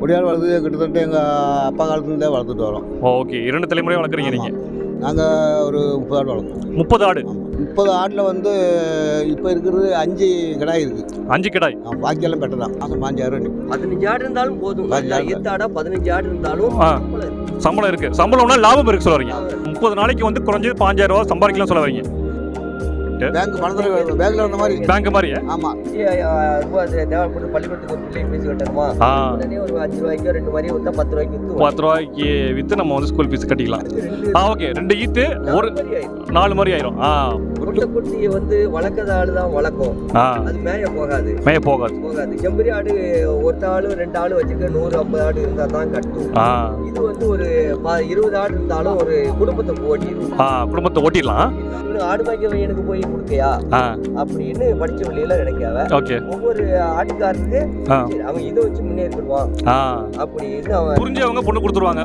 கொடியாடு வளர்த்து கிட்டத்தட்ட எங்கள் அப்பா காலத்துலேருந்தே வளர்த்துட்டு வரோம். ஓகே இரண்டு தலைமுறை வளர்க்குறீங்க நீங்கள் நாங்கள் ஒரு முப்பது ஆடு வளர்க்குறோம் முப்பது ஆடு? முப்பது ஆட்டில் வந்து இப்போ இருக்கிறது அஞ்சு கிடாய் இருக்குது அஞ்சு கிடாய்? பாக்கியெல்லாம் பெட்டர் தான் மாதம் பாஞ்சாயிரம் ரூபாய் பதினஞ்சு ஆடு இருந்தாலும் போதும். பதினஞ்சு ஆடு. பதினஞ்சு ஆடு இருந்தாலும். சம்பளம் இருக்கு. சம்பளம் இருக்கு. சம்பளம்னா லாபம் இருக்கு சொல்ல வரீங்க. முப்பது நாளைக்கு வந்து குறைஞ்சது பாஞ்சாயிரம் ரூபா சம்பாதிக்கலாம் சொல்ல வரீங்க. பேங்க் பணத்தில் பேங்க்கில் வந்த மாதிரி பேங்க் மாதிரி ரூபாய் அது தேவைப்பட்டு பள்ளிக்கூடத்துக்கு பிள்ளை பேசி கட்டணுமா? ஆ. உடனே ஒரு அஞ்சு ரூபாய்க்கோ ரெண்டு மாதிரி வித்தா பத்து ரூபாய்க்கு வித்து பத்து ரூபாய்க்கு விற்று நம்ம வந்து ஸ்கூல் ஃபீஸ் கட்டிக்கலாம். ஆ ஓகே ரெண்டு ஈத்து ஒரு நாலு மாதிரி ஆயிடும். நாலு மாதிரி ஆயிரும். ஆ. குட்டை குட்டியை வந்து வளர்க்கற ஆடு தான் வளர்க்கும். அது மேய போகாது. மேய போகாது. போகாது. செம்பரி ஆடு ஒருத்த ஆளு ரெண்டு ஆளு வச்சுக்க நூறு ஐம்பது ஆடு இருந்தா தான் கட்டும். இது வந்து ஒரு இருபது ஆடு இருந்தாலும் ஒரு குடும்பத்தை ஓட்டிடும் குடும்பத்தை ஓட்டிடலாம். ஆடு மேய்க்க எனக்கு போய் கொடுக்கையா? அப்படின்னு படிச்ச வழியில நினைக்காவ. ஒவ்வொரு ஆட்டுக்காரருக்கு அவன் இதை வச்சு முன்னேறிடுவான் அப்படின்னு அவன் புரிஞ்சவங்க பொண்ணு கொடுத்துருவாங்க.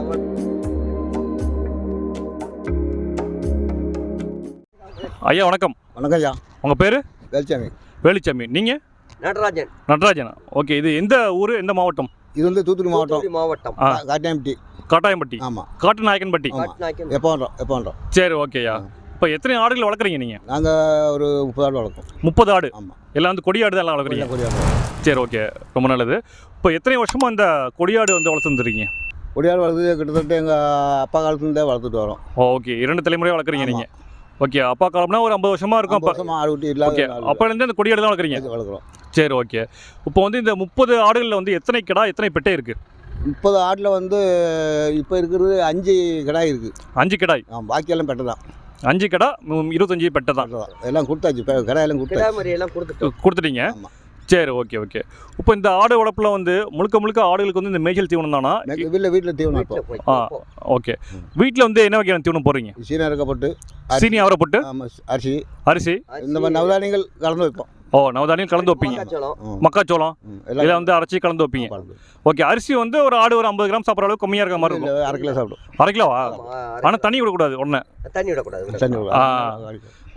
ஐயா வணக்கம். வணக்கம் ஐயா. உங்கள் பேர்? வேல்சாமி வேலுச்சாமி. நீங்கள் நடராஜன். நடராஜனா? ஓகே இது எந்த ஊர் எந்த மாவட்டம்? இது வந்து தூத்துக்குடி மாவட்டம். தூத்துக்குடி மாவட்டம். ஆ. காட்டியாம்பட்டி. காட்டாயம்பட்டி. ஆமாம் காட்டுநாயக்கன்பட்டி. ஆமா. காட்டுநாயக்கன் எப்போ வந்தோம் எப்போ வந்தோம்? சரி ஓகேயா இப்போ எத்தனை ஆடுகள் வளர்க்குறீங்க நீங்கள் நாங்கள் ஒரு முப்பது ஆடு வளர்க்கோம் முப்பது ஆடு? ஆமாம் எல்லாம் வந்து கொடியாடு தான் எல்லாம் வளர்க்குறீங்க? கொடியாடு சரி ஓகே. ரொம்ப நல்லது. இப்போ எத்தனை வருஷமா இந்த கொடியாடு வந்து வளர்த்துருந்துருக்கீங்க கொடியாடு வளர்த்து கிட்டத்தட்ட எங்கள் அப்பா காலத்துலேருந்தே வளர்த்துட்டு வரோம். ஓகே. இரண்டு தலைமுறையாக வளர்க்குறீங்க நீங்கள் ஓகே அப்பா காலம்னா ஒரு ஐம்பது வருஷமா இருக்கும் அப்போ. ஓகே அப்போலேருந்து இந்த கொடியாடு தான் வளர்க்குறீங்க? வளர்க்குறோம். சரி ஓகே இப்போ வந்து இந்த முப்பது ஆடுகளில் வந்து எத்தனை கிடா எத்தனை பெட்டை இருக்குது முப்பது ஆட்டில் வந்து இப்போ இருக்கிறது அஞ்சு கிடாய் இருக்குது அஞ்சு கிடாய் ஆ பாக்கியெல்லாம் பெட்டர் தான். அஞ்சு கிடா இருபத்தஞ்சு பெட்டை தான். எல்லாம் கொடுத்தாச்சு இப்போ கிடாயெல்லாம் கொடுத்துட்டோம். கொடுத்துட்டீங்க. ஆமா. சரி ஓகே ஓகே இப்போ இந்த ஆடு வளர்ப்பில் வந்து முழுக்க முழுக்க ஆடுகளுக்கு வந்து இந்த மேய்ச்சல் தீவனம் தானா? வீட்டில் வீட்டில் தீவனம் ஆ. ஓகே வீட்டில் வந்து என்ன வகையான தீவனம் போடுறீங்க? சீனா இருக்கப்பட்டு சீனி அவரை போட்டு ஆமாம் அரிசி. அரிசி. இந்த மாதிரி நவதானியங்கள் கலந்து வைப்போம். ஓ நவதானியம் கலந்து வைப்பீங்க. மக்காச்சோளம். இதெல்லாம் வந்து அரைச்சி கலந்து வைப்பீங்க. ஓகே அரிசி வந்து ஒரு ஆடு ஒரு ஐம்பது கிராம் சாப்பிட்ற அளவுக்கு கம்மியாக இருக்க மாதிரி இருக்கும். அரை கிலோ சாப்பிடும். அரை கிலோவா? ஆனால் தண்ணி விடக்கூடாது ஒன்று தண்ணி விடக்கூடாது. தண்ணி ஆ.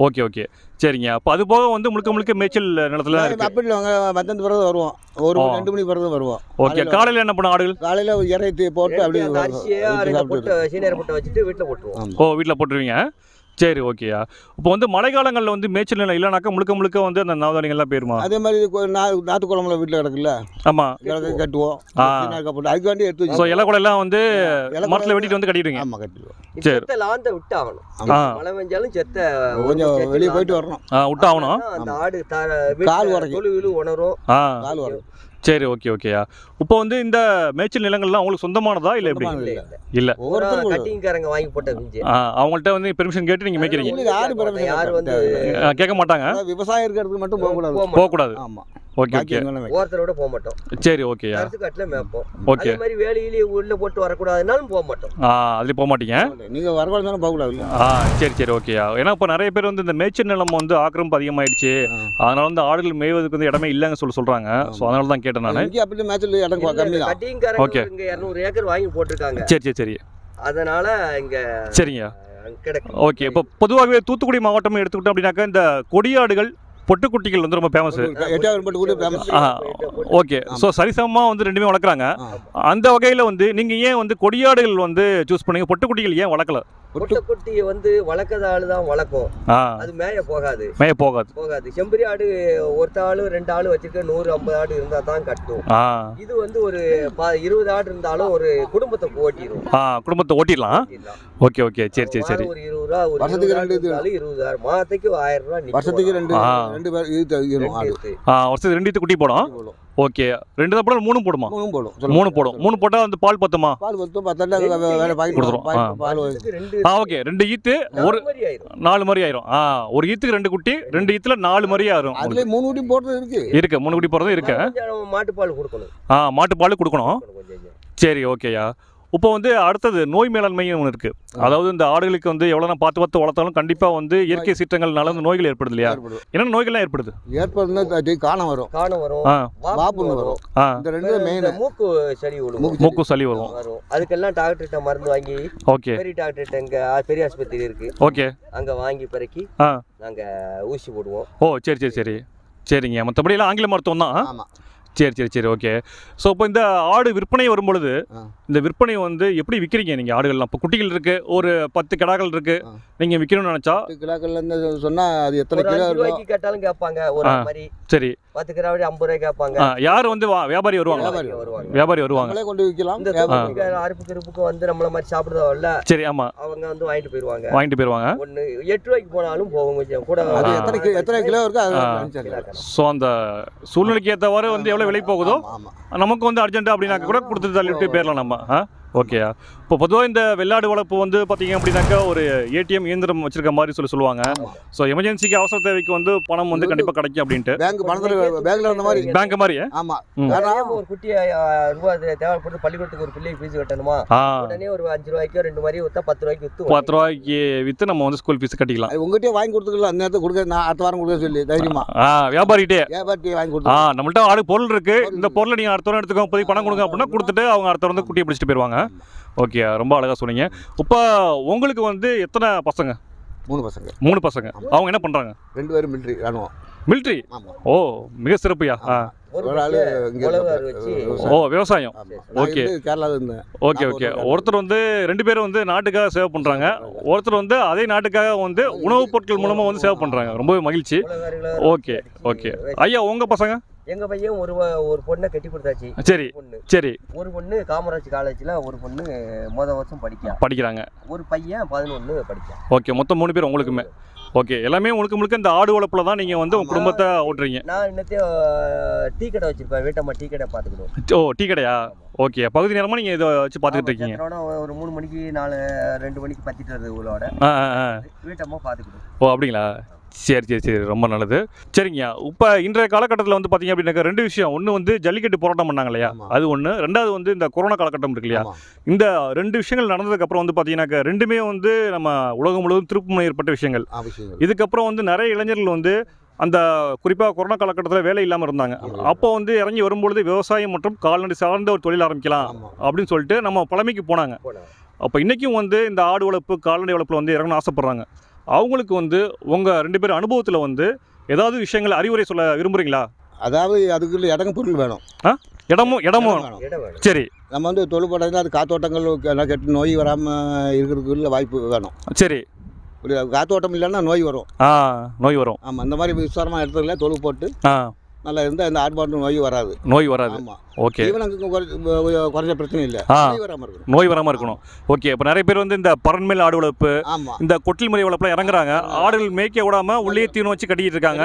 Okay okay. சரிங்க. அப்போ அது போக வந்து முழுக்க முழுக்க மேய்ச்சல் நிலத்துல இருக்கு. அப்படி இல்லை மத்தந்து பிறகு வருவோம். ஒரு. ரெண்டு மணி பிறகு வருவோம். ஓகே காலையில் என்ன பண்ண ஆடுகள்? காலையில் இறை தீ போட்டு அப்படியே போட்டு சீனியர் போட்டு வச்சுட்டு வீட்டுல போட்டுருவோம். ஓ வீட்டில் போட்டுருவீங்க? சரி ஓகேயா இப்போ வந்து மழை காலங்களில் வந்து மேய்ச்சல் நிலம் இல்லைனாக்கா முழுக்க முழுக்க வந்து அந்த நவதானியங்கள்லாம் போயிருமா? அதே மாதிரி கொ- நா- நாத்து குழம்புல வீட்டில் கிடக்குல்ல? ஆமாம் கிடக்கு கட்டுவோம். அதுக்கு வேண்டி எடுத்து ஸோ வச்சு இலை கூட எல்லாம் வந்து இலை மரத்தில் வெட்டிட்டு வந்து கட்டிடுவீங்க. ஆமாம் கட்டிடுவோம். சரி. செத்த லாந்த விட்டு ஆகணும் ஆ. மழை பெஞ்சாலும் செத்த கொஞ்சம் வெளியே. போயிட்டு வரணும். ஆ விட்டு ஆகணும் அந்த ஆடு தார கால் உடைக்கும். உணரும். ஆ. கால் வரணும் சரி ஓகே ஓகேயா இப்போ வந்து இந்த மேய்ச்சல் நிலங்கள்லாம் உங்களுக்கு சொந்தமானதா இல்லை எப்படி? இல்ல, ஒவ்வொருத்தருக்கும் கட்டிங்காரங்க வாங்கி போட்ட குஞ்சு. ஆ அவங்கள்ட்ட வந்து பெர்மிஷன் கேட்டு நீங்கள் மேய்க்கிறீங்க. யாரு வந்து கேட்க மாட்டாங்க. விவசாயம் இருக்கிறதுக்கு மட்டும் போகக்கூடாது. போகக்கூடாது. ஆமாம் ஓகே ஓகே ஓரத்தரோட போக மாட்டோம். சரி ஓகேயா கருத்து காட்டுல மேப்போம் ஓகே அதே மாதிரி வேலையிலேயே உள்ள போட்டு வரக்கூடாதுனாலும் போக மாட்டோம். ஆ அதுலேயும் போக மாட்டீங்க? நீங்க வரக்கூடாது தானே போகக்கூடாது? ஆ சரி சரி ஓகேயா ஏன்னா இப்போ நிறைய பேர் வந்து இந்த மேய்ச்சல் நிலம் வந்து ஆக்கிரமிப்பு அதிகமாயிடுச்சு. அதனால வந்து ஆடுகள் மேய்வதற்கு வந்து இடமே இல்லைன்னு சொல்லி சொல்றாங்க. ஸோ அதனால தான் கேட்டேன் நான். இங்கே அப்படி மேட்சில் இடம் கம்மி தான். ஓகே. இங்க இருநூறு ஏக்கர் வாங்கி போட்டிருக்காங்க. சரி சரி சரி. அதனால இங்க சரிங்க. ஓகே இப்போ பொதுவாகவே தூத்துக்குடி மாவட்டம் எடுத்துக்கிட்டோம் அப்படின்னாக்கா இந்த கொடியாடுகள் பொட்டுக்குட்டிகள் வந்து ரொம்ப ஃபேமஸ் எட்டாவது பட்டு கூட ஃபேமஸ் ஆ ஓகே ஸோ சரிசமமாக வந்து ரெண்டுமே வளர்க்குறாங்க. அந்த வகையில் வந்து நீங்கள் ஏன் வந்து கொடியாடுகள் வந்து சூஸ் பண்ணீங்க? பொட்டுக்குட்டிகள் ஏன் வளர்க்கல? பொட்டு குட்டியை வந்து வளர்க்கற ஆளு தான் வளர்க்கும். அது மேய போகாது. மேய போகாது. போகாது. செம்பரி ஆடு ஒருத்த ஆளு ரெண்டு ஆளு வச்சிருக்க நூறு ஐம்பது ஆடு இருந்தா தான் கட்டும். இது வந்து ஒரு ப- இருபது ஆடு இருந்தாலும் ஒரு குடும்பத்தை ஓட்டிடும் குடும்பத்தை ஓட்டிடலாம். ஓகே ஓகே சரி சரி சரி. ஒரு ரூபா ஒரு வருஷத்துக்கு ரெண்டு இருபதாயிரம். மாதத்துக்கு ஆயிரம் ரூபா. வருஷத்துக்கு ரெண்டு. ரெண்டு பேர் வருஷத்துக்கு ரெண்டு குட்டி போடும். ஓகே. ரெண்டு தான் மூணு போடுமா? மூணும் போடும். மூணு போடும். மூணு போட்டால் வந்து பால் பத்துமா? பால் பத்து பத்தாண்டா வேற பாக்கெட் கொடுத்துரும். பால் ஆ. பால் வருஷத்துக்கு ரெண்டு ஆ ஓகே. ரெண்டு ஈத்து ஒரு நாலு மாதிரி ஆயிரும். ஆ ஒரு ஈத்துக்கு ரெண்டு குட்டி ரெண்டு ஈத்துல நாலு மாதிரி ஆயிரும். அதுலயே மூணு குட்டி போடுறது இருக்கு. இருக்கு. மூணு குட்டி போகிறதும் இருக்கு. நம்ம மாட்டுப்பால் கொடுக்கணும். ஆ மாட்டுப்பால் கொடுக்கணும் கொஞ்சம் கொஞ்சம். சரி ஓகேயா. இப்போ வந்து அடுத்தது நோய் மேலாண்மையும் ஒன்று இருக்கு. அதாவது இந்த ஆடுகளுக்கு வந்து எவ்வளோ நான் பார்த்து பார்த்து வளர்த்தாலும் கண்டிப்பாக வந்து இயற்கை சீற்றங்கள்னால வந்து நோய்கள் ஏற்படுது இல்லையா. என்னென்ன நோய்கள்லாம் ஏற்படுது? ஏற்படுதுன்னா காணம் வரும். காணம் வரும். ஆ. வாப்பு வாப்புன்னு வரும். வரும். ஆ. இந்த ரெண்டு மெயின் மூக்கு சளி விழுவும் மூக்கு சளி. வரும். வரும். அதுக்கெல்லாம் டாக்டர்கிட்ட மருந்து வாங்கி ஓகே. பெரிய டாக்டர்கிட்ட இங்க பெரிய ஆஸ்பத்திரி இருக்கு. ஓகே. அங்க வாங்கி பிறக்கி ஆ. நாங்க ஊசி போடுவோம். ஓ சரி சரி சரி. சரிங்க. மற்றபடி எல்லாம் ஆங்கில மருத்துவம் தான். ஆமா. சரி சரி சரி ஓகே ஸோ இப்போ இந்த ஆடு விற்பனை வரும்பொழுது. இந்த விற்பனை வந்து எப்படி விற்கிறீங்க நீங்கள் ஆடுகள்லாம்? இப்போ குட்டிகள் இருக்குது ஒரு பத்து கிடாக்கள் இருக்குது. நீங்கள் விற்கணும்னு நினச்சா? பத்து கிலோக்கள்ல இருந்து சொன்னா அது எத்தனை கிலோ ரூபாய்க்கு கேட்டாலும் கேட்பாங்க ஒரு. மாதிரி. சரி. பத்து கிராவடி ஐம்பது ரூபாய் கேட்பாங்க. யார் வந்து வா வியாபாரி வருவாங்க? வியாபாரி வருவாங்க. வியாபாரி வருவாங்க. நம்மளே கொண்டு விற்கலாம் இந்த அறுப்பு கிருப்புக்கு வந்து நம்மள மாதிரி சாப்பிடுறவல்ல சரி ஆமாம் அவங்க வந்து வாங்கிட்டு போயிருவாங்க. வாங்கிட்டு போயிடுவாங்க ஒண்ணு எட்டு ரூபாய்க்கு போனாலும் போகும் கொஞ்சம் கூட. எத்தனை எத்தனை கிலோ இருக்கோ. ஸோ அந்த சூழ்நிலைக்கு ஏற்றவாறு வந்து எவ்வளோ விலை போகுதோ. நமக்கு வந்து அர்ஜென்ட் அப்படின்னாக்க கூட கொடுத்து தள்ளிட்டு போயிடலாம் நம்ம. ஆ? ஓகே இப்போ பொதுவாக இந்த வெள்ளாடு வளர்ப்பு வந்து பார்த்தீங்க அப்படின்னாக்கா ஒரு ஏடிஎம் இயந்திரம் வச்சிருக்க மாதிரி சொல்லி சொல்லுவாங்க. ஸோ எமர்ஜென்சிக்கு அவசர தேவைக்கு வந்து பணம் வந்து கண்டிப்பாக கிடைக்கும் அப்படின்ட்டு. பேங்க் பணத்துல பேங்க்ல இருந்த மாதிரி. பேங்க் மாதிரி ஆமா. ம். வேணா ஒரு குட்டி ரூபாய் தேவைப்பட்டு பள்ளிக்கூடத்துக்கு ஒரு பிள்ளைக்கு ஃபீஸ் கட்டணுமா? ஆ. உடனே ஒரு அஞ்சு ரூபாய்க்கோ ரெண்டு மாதிரி வித்தா பத்து ரூபாய்க்கு வித்து பத்து ரூபாய்க்கு விற்று நம்ம வந்து ஸ்கூல் ஃபீஸ் கட்டிக்கலாம். உங்ககிட்டயே வாங்கி கொடுத்துக்கலாம். அந்த நேரத்துக்கு கொடுக்க நான் அடுத்த வாரம் கொடுக்க சொல்லி தைரியமா. ஆ வியாபாரிகிட்டே வியாபாரத்தை வாங்கி ஆ கொடுத்து நம்மள்ட்ட ஆடு பொருள் இருக்கு. இந்த பொருளை நீங்கள் அடுத்த வாரம் எடுத்துக்கோ இப்போதைக்கு பணம் கொடுங்க அப்படின்னா கொடுத்துட்டு அவங்க அடுத்த வாரம் வந்து குட்டியை பிடிச்சிட்டு போயிடுவாங்க ஓகே ரொம்ப அழகாக சொன்னீங்க. இப்போ உங்களுக்கு வந்து எத்தனை பசங்க? மூணு பசங்க. மூணு பசங்க. அவங்க என்ன பண்ணுறாங்க ரெண்டு பேரும் மிலிட்ரி ராணுவம். மிலிட்ரி ஆமா. ஓ மிக சிறப்புயா. ஆ. ஒரு ஆளு. ஓ விவசாயம். ஓகே. இருந்தேன். Okay okay. ஒரு ஒருத்தர் வந்து ரெண்டு பேரும் வந்து நாட்டுக்காக சேவ் பண்ணுறாங்க ஒருத்தர் வந்து அதே நாட்டுக்காக வந்து உணவுப் பொருட்கள் மூலமாக வந்து சேவ் பண்ணுறாங்க ரொம்பவே மகிழ்ச்சி. Okay okay. ஐயா உங்கள் பசங்க? எங்க பையன் ஒரு ஒரு பொண்ணை கட்டி கொடுத்தாச்சு. சரி பொண்ணு. சரி. ஒரு பொண்ணு காமராஜ் காலேஜ்ல ஒரு பொண்ணு முத வருஷம் படிக்கா படிக்கிறாங்க. ஒரு பையன் பதினொன்னு படிக்கான் ஓகே மொத்தம் மூணு பேர் உங்களுக்குமே. ஓகே எல்லாமே முழுக்க முழுக்க இந்த ஆடு வளர்ப்பில் தான் நீங்கள் வந்து உங்கள் ஆமா. குடும்பத்தை ஓட்டுறீங்க. நான் இன்னத்தையும் டீ கடை வச்சிருப்பேன். வீட்டம்மா டீ கடை பார்த்துக்கணும் ஓ டீ கடையா? ஓகே பகுதி நேரமாக நீங்கள் இதை வச்சு பார்த்துக்கிட்டு இருக்கீங்க. ஒரு மூணு மணிக்கு நாலு ரெண்டு மணிக்கு பத்திட்டு வருது ஆ வீட்டம்மா பார்த்துக்கணும் ஓ அப்படிங்களா? சரி சரி சரி ரொம்ப நல்லது. சரிங்கய்யா இப்போ இன்றைய காலகட்டத்தில் வந்து பார்த்தீங்க அப்படின்னாக்கா ரெண்டு விஷயம். ஒன்று வந்து ஜல்லிக்கட்டு போராட்டம் பண்ணாங்க இல்லையா. அது ஒன்று ரெண்டாவது வந்து இந்த கொரோனா காலகட்டம் இருக்கு இல்லையா. இந்த ரெண்டு விஷயங்கள் நடந்ததுக்கப்புறம் வந்து பார்த்தீங்கன்னாக்கா ரெண்டுமே வந்து நம்ம உலகம் முழுவதும் திருப்புமுனை ஏற்பட்ட விஷயங்கள். இதுக்கப்புறம் வந்து நிறைய இளைஞர்கள் வந்து அந்த குறிப்பாக கொரோனா காலகட்டத்தில் வேலை இல்லாமல் இருந்தாங்க. அப்போ வந்து இறங்கி வரும்பொழுது விவசாயம் மற்றும் கால்நடை சார்ந்த ஒரு தொழில் ஆரம்பிக்கலாம். அப்படின்னு சொல்லிட்டு நம்ம பழமைக்கு போனாங்க. போனாங்க. அப்போ இன்றைக்கும் வந்து இந்த ஆடு வளர்ப்பு கால்நடை வளர்ப்பில் வந்து இறங்கணும்னு ஆசைப்பட்றாங்க. அவங்களுக்கு வந்து உங்கள் ரெண்டு பேரும் அனுபவத்தில் வந்து ஏதாவது விஷயங்கள் அறிவுரை சொல்ல விரும்புகிறீங்களா அதாவது அதுக்குள்ள இடங்க பொருள் வேணும். இடமும் இடமும். வேணும். இடம் வேணும். சரி. நம்ம வந்து தொழில்படுறது அது காத்தோட்டங்கள் எல்லாம் கெட்டு நோய் வராமல் இருக்கிறதுக்குள்ள வாய்ப்பு வேணும். சரி. ஒரு காத்தோட்டம் இல்லைன்னா நோய் வரும். ஆ நோய் வரும். ஆமாம் அந்த மாதிரி விசாரமாக இடத்துல தொழு போட்டு. ஆ. நல்லா இருந்தால் இந்த ஆட்பாட்டு நோய் வராது. நோய் வராது. ஓகே. குறைஞ்ச பிரச்சனை இல்லை. நோய் வராமல் இருக்கணும். நோய் வராமல் இருக்கணும். ஓகே. இப்போ நிறைய பேர் வந்து இந்த பரண்மேல் ஆடு வளர்ப்பு இந்த கொட்டில் முறை வளர்ப்புல இறங்குறாங்க. ஆடுகள் மேய்க்க விடாம உள்ளே தீவனம் வச்சு கட்டிக்கிட்டு இருக்காங்க.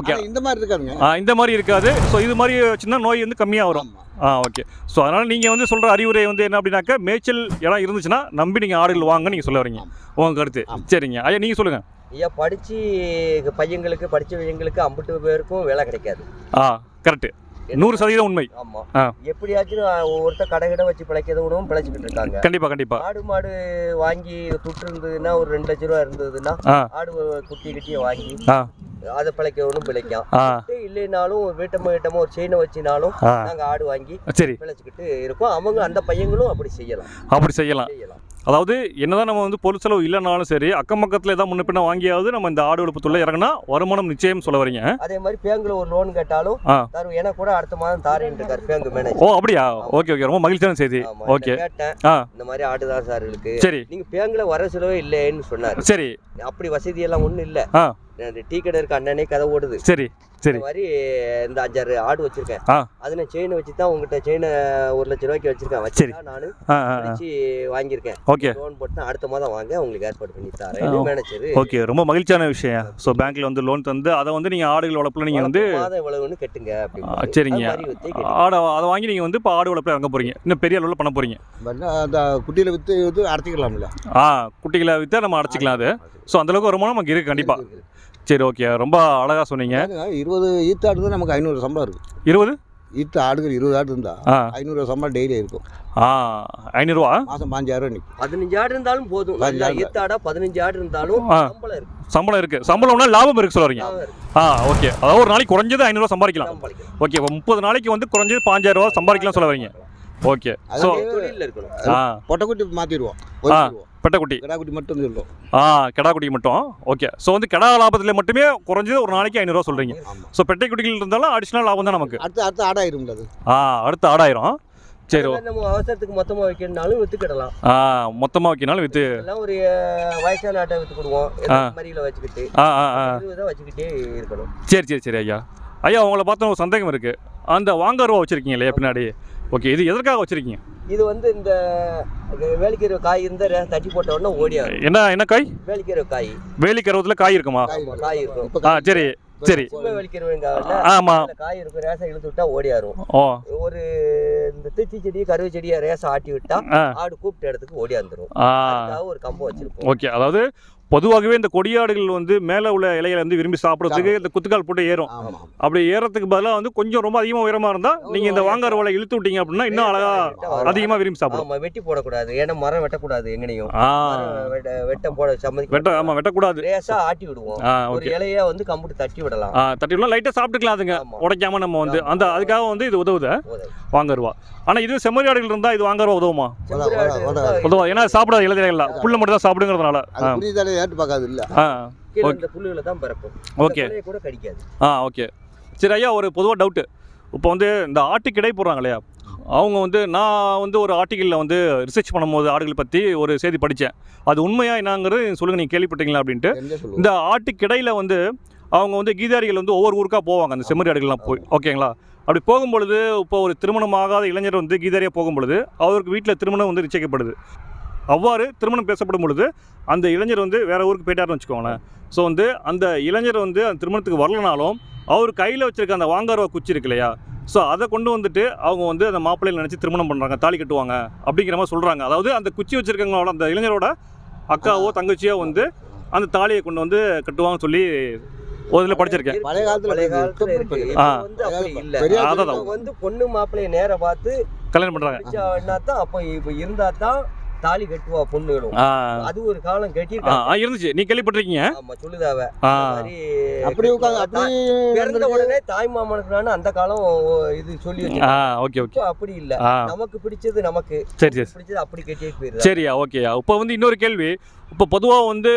ஓகே. இந்த மாதிரி இருக்காதுங்க. ஆ இந்த மாதிரி இருக்காது. ஸோ இது மாதிரி வச்சுன்னா நோய் வந்து கம்மியாக வரும். ஆ ஓகே. ஸோ அதனால் நீங்கள் வந்து சொல்கிற அறிவுரை வந்து என்ன அப்படின்னாக்கா மேய்ச்சல் இடம் இருந்துச்சுன்னா நம்பி நீங்கள் ஆடுகள் வாங்க நீங்கள் சொல்ல வரீங்க. உங்கள் கருத்து. சரிங்க. ஐயா நீங்கள் சொல்லுங்கள் ஐயா படிச்சு பையங்களுக்கு படிச்ச பையங்களுக்கு ஐம்பட்டு பேருக்கும் வேலை கிடைக்காது. ஆ கரெக்டு நூறு சதவீதம் உண்மை. ஆமா. எப்படியாச்சும் ஒருத்தர் கடை கடை வச்சு பிழைக்கிறத விடவும் பிழைச்சிக்கிட்டு இருக்காங்க. கண்டிப்பாக கண்டிப்பாக ஆடு மாடு வாங்கி துட்டு இருந்ததுன்னா ஒரு ரெண்டு லட்ச ரூபா இருந்ததுன்னா ஆ. ஆடு குட்டி கிட்டியை வாங்கி ஆ. அதை பிழைக்கணும் பிழைக்கும் ஆ. இல்லைனாலும் வீட்டம்மா வீட்டம்மா ஒரு செயினை வச்சினாலும் ஆ. நாங்க ஆடு வாங்கி சரி. பிழைச்சிக்கிட்டு இருக்கோம். அவங்க அந்த பையங்களும் அப்படி செய்யலாம். அப்படி செய்யலாம். செய்யலாம். அதாவது என்னதான் நம்ம வந்து பொருள் செலவு இல்லைனாலும் சரி அக்கம் பக்கத்தில் ஏதாவது முன்ன பின்ன வாங்கியாவது நம்ம இந்த ஆடு தொழில் இறங்கினா வருமானம் நிச்சயம் சொல்ல வரீங்க. அதே மாதிரி பேங்குல ஒரு லோன் கேட்டாலும். தரும் எனக்கு கூட அடுத்த மாதம் தாரேன் இருக்காரு பேங்க் ஓ மேனேஜர் அப்படியா? Okay okay. ரொம்ப மகிழ்ச்சியான செய்தி. ஓகே. இந்த மாதிரி ஆடுதான் சார் இருக்கு. சரி. நீங்க பேங்க்ல வர செலவே இல்லைன்னு சொன்னாரு. சரி. அப்படி வசதி எல்லாம் ஒண்ணும் இல்ல. இந்த டீ கடை இருக்க அண்ணனே கதை ஓடுது. சரி சரி. மாதிரி இந்த அஞ்சாறு ஆடு வச்சிருக்கேன். ஆ. அதுல செயின் வச்சு தான் உங்ககிட்ட செயினை ஒரு லட்ச ரூபாய்க்கு வச்சிருக்கேன். சரி. வச்சு நானு. வச்சு வாங்கியிருக்கேன். ஓகே. லோன் போட்டு அடுத்த மாதம் வாங்க உங்களுக்கு ஏற்பாடு பண்ணி தரேன். மேனேஜர் ஓகே ரொம்ப மகிழ்ச்சியான விஷயம். ஸோ பேங்க்ல வந்து லோன் தந்து அதை வந்து நீங்கள் ஆடுகள் வளர்ப்பில் நீங்கள் வந்து மாதம் இவ்வளவுன்னு கட்டுங்க சரிங்க. அது வித்தே ஆடை அதை வாங்கி நீங்கள் வந்து இப்போ ஆடு வளர்ப்பில் இறங்க போகிறீங்க இன்னும் பெரிய அளவில் பண்ண போகிறீங்க பண்ணா அந்த குட்டியில் விற்று விற்று அடைச்சிக்கலாம்ல. ஆ குட்டிகளை விற்றா நம்ம அடைச்சிக்கலாம் அது. ஸோ அந்தளவுக்கு வருமானம் நமக்கு இருக்குது கண்டிப்பாக சரி ஓகே ரொம்ப அழகாக சொன்னீங்க. இருபது ஈத்து ஆடு தான் நமக்கு ஐநூறு சம்பளம் இருக்கு. இருபது? ஈத்து ஆடுகள் இருபது ஆடு இருந்தா ஆ. ஐநூறு சம்பளம் டெய்லி இருக்கும். ஆ ஐநூறுரூவா மாதம் பாஞ்சாயிரம் நிற்கும் பதினஞ்சு ஆடு இருந்தாலும் போதும். நல்லா ஆடு. பதினஞ்சு ஆடு இருந்தாலும். சம்பளம் இருக்கு. சம்பளம் இருக்குது சம்பளம்னா லாபம் இருக்குது இருக்கு. ஆ ஓகே அதாவது ஒரு நாளைக்கு குறைஞ்சது ஐநூறுரூவா சம்பாதிக்கலாம். ஓகே இப்போ முப்பது நாளைக்கு வந்து குறைஞ்சது பாஞ்சாயிரம் ரூபா சம்பாதிக்கலாம் சொல்ல வரீங்க. ஓகே ஸோ பொட்டைக்குட்டி மாற்றிடுவோம் ஆ. பெட்டக்குட்டி. கிடாக்குட்டி மட்டும் சொல்லுவோம் ஆ கெடா குட்டி மட்டும். ஓகே. ஸோ வந்து கெடா லாபத்தில் மட்டுமே குறைஞ்சது ஒரு நாளைக்கு ஐநூறுரூவா சொல்கிறீங்க ஸோ பெட்டை குட்டிகள் இருந்தாலும் அடிஷ்னல் லாபம் தான் நமக்கு. அடுத்து அடுத்து ஆடாயிரும்ல அது. ஆ அடுத்து ஆடாயிரம். சரி நம்ம அவசரத்துக்கு மொத்தமா வைக்கணும்னாலும் வித்துக்கிடலாம். ஆ மொத்தமாக வைக்கினாலும் விற்று எல்லாம் ஒரு வயசான ஆட்டை வித்துக்கிடுவோம் ஆ. மறியில வச்சுக்கிட்டு. ஆ ஆ ஆ. வச்சுக்கிட்டே இருக்கணும். சரி சரி சரி ஐயா. ஐயா உங்களை பார்த்தா ஒரு சந்தேகம் இருக்குது அந்த வாங்கருவா வச்சுருக்கீங்க இல்லையா பின்னாடி? ஓகே இது எதற்காக வச்சுருக்கீங்க? இது வந்து இந்த வேலிக்கீரை காய் இருந்தா தட்டி போட்ட உடனே ஓடியாரும் என்ன என்ன காய்? வேலிக்கீரை காய். வேலி கருவத்தில் காய் இருக்குமா. காய் ஆமா, இருக்கும். ஆ சரி சரி. ஆமாம் காய் இருக்கும் ரேசா இழுத்து விட்டா ஓடியாரும். ஒரு இந்த திருச்சி செடி கருவை செடியை ரேசா ஆட்டி விட்டா ஆடு கூப்பிட்ட இடத்துக்கு ஓடியாந்துரும். ஒரு கம்பம் வச்சிருப்போம். ஓகே அதாவது பொதுவாகவே இந்த கொடியாடுகள் வந்து மேலே உள்ள இலைகளை வந்து விரும்பி சாப்பிட்றதுக்கு இந்த குத்துக்கால் போட்டு ஏறும். அப்படி ஏறதுக்கு பதிலாக வந்து கொஞ்சம் ரொம்ப அதிகமாக உயரமாக இருந்தால் நீங்கள் இந்த வாங்கார வலை இழுத்து விட்டீங்க அப்படின்னா இன்னும் அழகாக அதிகமாக விரும்பி சாப்பிடும். ஆமா வெட்டி போடக்கூடாது. ஏன்னா மரம் வெட்டக்கூடாது எங்கனையும். வெட்டம் போட சம்மதி வெட்ட ஆமாம் வெட்டக்கூடாது. ரேசா ஆட்டி விடுவோம். ஆ ஒரு ஓகே. இலைய வந்து கம்புட்டு தட்டி விடலாம். ஆ தட்டிலாம் லைட்டாக சாப்பிட்டுக்கலாம் அதுங்க. உடைக்காம நம்ம வந்து அந்த அதுக்காக வந்து இது உதவுது. வாங்கருவா. ஆனால் இது செம்மறி ஆடுகள் இருந்தால் இது வாங்கருவா உதவுமா? உதவா ஏன்னா சாப்பிடாத இலைதலைகள் புல்ல மட்டும் தான் சாப்பிடுங்கிறதுனால ஏற்று பார்க்காது இல்லை ஓகே. இந்த புல்லுகளை தான் பிறக்கும் ஓகே. இந்த கூட கடிக்காது. ஆ ஓகே. சரி ஐயா ஒரு பொதுவாக டவுட்டு இப்போ வந்து இந்த ஆட்டுக்கு இடை போடுறாங்க இல்லையா? அவங்க வந்து நான் வந்து ஒரு ஆர்டிக்கலில் வந்து ரிசர்ச் பண்ணும்போது ஆடுகள் பற்றி ஒரு செய்தி படித்தேன் அது உண்மையா என்னங்கிறது சொல்லுங்கள் நீங்கள் கேள்விப்பட்டீங்களா அப்படின்ட்டு. இந்த ஆட்டுக்கிடையில் வந்து அவங்க வந்து கீதாரிகள் வந்து ஒவ்வொரு ஊருக்காக போவாங்க அந்த செம்மறி ஆடுகள்லாம் போய். ஓகேங்களா? அப்படி போகும்பொழுது இப்போ ஒரு திருமணமாகாத இளைஞர் வந்து கீதாரியாக போகும்பொழுது அவருக்கு வீட்டில் திருமணம் வந்து நிச்சயிக்கப்படுது. அவ்வாறு திருமணம் பேசப்படும் பொழுது அந்த இளைஞர் வந்து வேற ஊருக்கு போயிட்டாருன்னு வச்சுக்கோங்களேன். ஸோ வந்து அந்த இளைஞர் வந்து அந்த திருமணத்துக்கு வரலனாலும் அவர் கையில் வச்சிருக்க அந்த வாங்காரவ குச்சி இருக்கு இல்லையா? ஸோ அதை கொண்டு வந்துட்டு அவங்க வந்து அந்த மாப்பிள்ளையை நினச்சி திருமணம் பண்ணுறாங்க தாலி கட்டுவாங்க அப்படிங்கிற மாதிரி சொல்கிறாங்க அதாவது அந்த குச்சி வச்சிருக்கவங்களோட அந்த இளைஞரோட அக்காவோ தங்கச்சியோ வந்து அந்த தாலியை கொண்டு வந்து கட்டுவாங்கன்னு சொல்லி ஒரு இதில் படிச்சிருக்கேன். பழைய காலத்துல. வந்து பொண்ணு மாப்பிள்ளைய நேர பார்த்து கல்யாணம் பண்ணுறாங்க அப்ப இப்ப இருந்தா தான் தாலி கட்டுவா பொண்ணுகளும். அது ஒரு காலம் ஆ, இருந்துச்சு. நீ கேள்விப்பட்டிருக்கீங்க? ஆமா மாதிரி அப்படி உட்காந்து பிறந்த உடனே தாய் மாமனுக்கு அந்த காலம் இது சொல்லி ஓகே ஓகே. அப்படி இல்ல. நமக்கு பிடிச்சது நமக்கு. சரி சரி. பிடிச்சது அப்படி கட்டிட்டு போயிருந்தா சரியா ஓகேயா இப்போ வந்து இன்னொரு கேள்வி. இப்போ பொதுவாக வந்து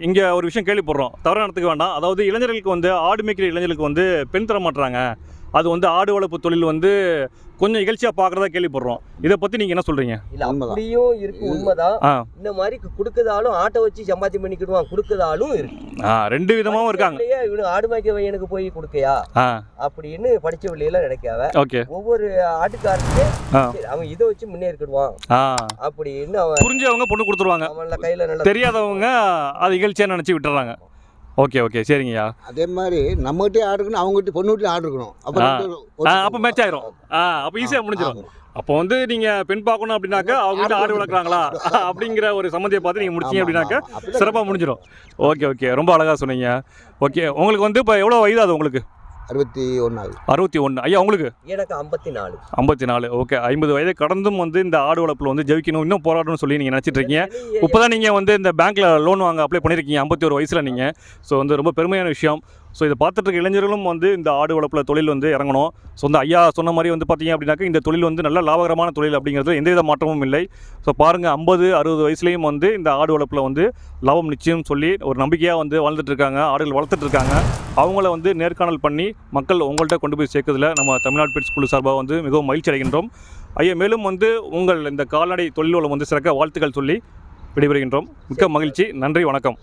இங்கே ஒரு விஷயம் கேள்விப்படுறோம். தவறாக நடத்துக்க வேண்டாம். அதாவது இளைஞர்களுக்கு வந்து ஆடு மேய்க்கிற இளைஞர்களுக்கு வந்து பெண் தர மாட்டுறாங்க அது வந்து ஆடு வளர்ப்பு தொழில் வந்து கொஞ்சம் இகழ்ச்சியாக பார்க்குறதா கேள்விப்படுறோம். இதை பற்றி நீங்கள் என்ன சொல்கிறீங்க இல்ல. அப்படியும் இருக்கு உண்மைதான். இந்த மாதிரி கொடுக்கதாலும் ஆட்டை வச்சு சம்பாத்தி பண்ணிக்கிடுவான் கொடுக்கதாலும் இருக்கு. ஆ ரெண்டு விதமாகவும் இருக்காங்க. இவனு ஆடு மேய்க்க பையனுக்கு போய் கொடுக்கையா? அப்படின்னு படிச்ச பிள்ளையில நினைக்காவ ஓகே. ஒவ்வொரு ஆட்டுக்காரனுக்கு ஆ. சரி, அவன் இதை வச்சு முன்னேறிக்கிடுவான். அப்படின்னு அவன் புரிஞ்சவங்க பொண்ணு கொடுத்துருவாங்க. அவன்ல கையில நல்ல தெரியாதவங்க அது இகழ்ச்சியாக நினச்சி விட்டுறாங்க. Okay okay. சரிங்கய்யா. அதே மாதிரி நம்மகிட்டே ஆடு இருக்கணும் அவங்ககிட்ட பொண்ணு வீட்டில் ஆடு இருக்கணும். அப்போ மேட்ச் ஆயிரும். ஆ அப்போ ஈஸியாக முடிஞ்சிடும். அப்போ வந்து நீங்கள் பெண் பார்க்கணும் அப்படின்னாக்கா அவங்க வீட்டு ஆடு வளர்க்குறாங்களா? அப்படிங்கிற ஒரு சம்மந்தியை பார்த்து நீங்கள் முடிச்சீங்க அப்படின்னாக்கா சிறப்பாக முடிஞ்சிடும் ஓகே ஓகே. ரொம்ப அழகாக சொன்னீங்க. ஓகே உங்களுக்கு வந்து இப்போ எவ்வளோ வயது அது உங்களுக்கு? அறுபத்தி ஒன்றாவது அறுபத்தி ஒன்று ஐயா உங்களுக்கு? எனக்கு ஐம்பத்தி நாலு. ஐம்பத்தி நாலு. ஓகே ஐம்பது வயதை கடந்தும் வந்து இந்த ஆடு வளர்ப்பில் வந்து ஜெயிக்கணும் இன்னும் போராடணும்னு சொல்லி நீங்கள் நினச்சிட்டு இருக்கீங்க. இப்போ தான் நீங்கள் வந்து இந்த பேங்க்கில் லோன் வாங்க அப்ளை பண்ணியிருக்கீங்க ஐம்பத்தி ஒரு வயசில் நீங்கள் ஸோ வந்து ரொம்ப பெருமையான விஷயம். ஸோ இதை பார்த்துட்டு இருக்க இளைஞர்களும் வந்து இந்த ஆடு வளர்ப்பில் தொழில் வந்து இறங்கணும். ஸோ வந்து ஐயா சொன்ன மாதிரி வந்து பார்த்தீங்க அப்படின்னாக்கா இந்த தொழில் வந்து நல்ல லாபகரமான தொழில் அப்படிங்கிறது எந்தவித மாற்றமும் இல்லை. ஸோ பாருங்கள் ஐம்பது அறுபது வயசுலேயும் வந்து இந்த ஆடு வளர்ப்பில் வந்து லாபம் நிச்சயம் சொல்லி ஒரு நம்பிக்கையாக வந்து வாழ்ந்துட்டுருக்காங்க ஆடுகள் வளர்த்துட்ருக்காங்க. அவங்கள வந்து நேர்காணல் பண்ணி மக்கள் உங்கள்கிட்ட கொண்டு போய் சேர்க்கறதுல நம்ம தமிழ்நாடு பெட் குழு சார்பாக வந்து மிகவும் மகிழ்ச்சி அடைகின்றோம். ஐயா மேலும் வந்து உங்கள் இந்த கால்நடை தொழில் வளம் வந்து சிறக்க வாழ்த்துக்கள் சொல்லி விடைபெறுகின்றோம். மிக்க மகிழ்ச்சி. நன்றி வணக்கம்.